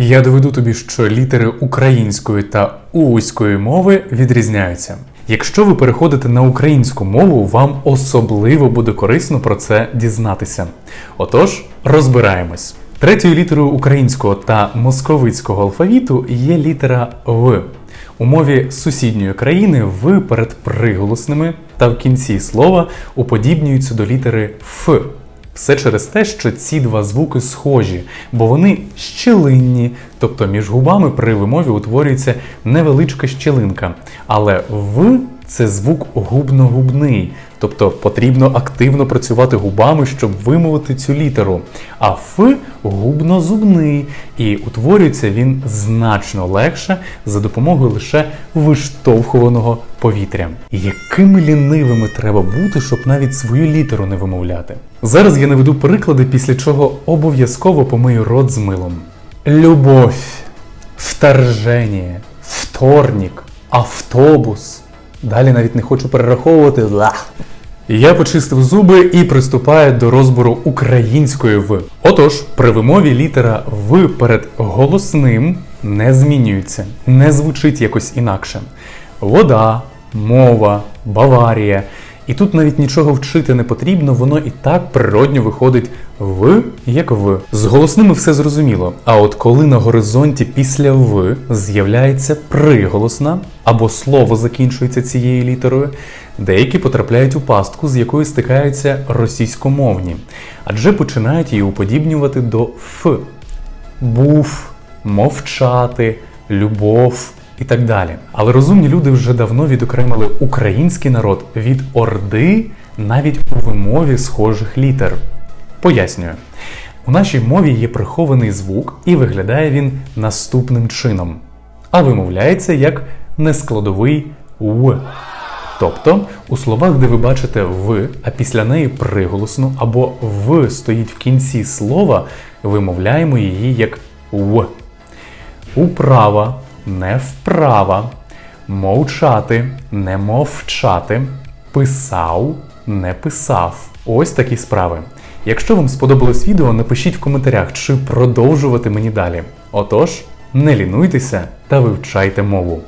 Я доведу тобі, що літери української та уської мови відрізняються. Якщо ви переходите на українську мову, вам особливо буде корисно про це дізнатися. Отож, розбираємось. Третьою літерою українського та московицького алфавіту є літера В. У мові сусідньої країни В перед приголосними та в кінці слова уподібнюються до літери Ф. Все через те, що ці два звуки схожі, бо вони щілинні, тобто між губами при вимові утворюється невеличка щілинка. Але В це звук губно-губний, тобто потрібно активно працювати губами, щоб вимовити цю літеру. А Ф губно-зубний, і утворюється він значно легше за допомогою лише виштовхуваного повітря. Якими лінивими треба бути, щоб навіть свою літеру не вимовляти? Зараз я наведу приклади, після чого обов'язково помию рот з милом. Любовь, вторження, вторник, автобус. Далі навіть не хочу перераховувати. Я почистив зуби і приступаю до розбору української В. Отож, при вимові літера В перед голосним не змінюється, не звучить якось інакше. Вода, мова, Баварія. І тут навіть нічого вчити не потрібно, воно і так природньо виходить в як в. З голосними все зрозуміло. А от коли на горизонті після в з'являється приголосна або слово закінчується цією літерою, деякі потрапляють у пастку, з якою стикаються російськомовні, адже починають її уподібнювати до ф. Був, мовчати, любов і так далі. Але розумні люди вже давно відокремили український народ від орди навіть у вимові схожих літер. Пояснюю. У нашій мові є прихований звук, і виглядає він наступним чином, а вимовляється як нескладовий в. Тобто у словах, де ви бачите в, а після неї приголосну або в стоїть в кінці слова, вимовляємо її як в. Управа, не вправа, мовчати, не мовчати, писав, не писав. Ось такі справи. Якщо вам сподобалось відео, напишіть в коментарях, чи продовжувати мені далі. Отож, не лінуйтеся та вивчайте мову.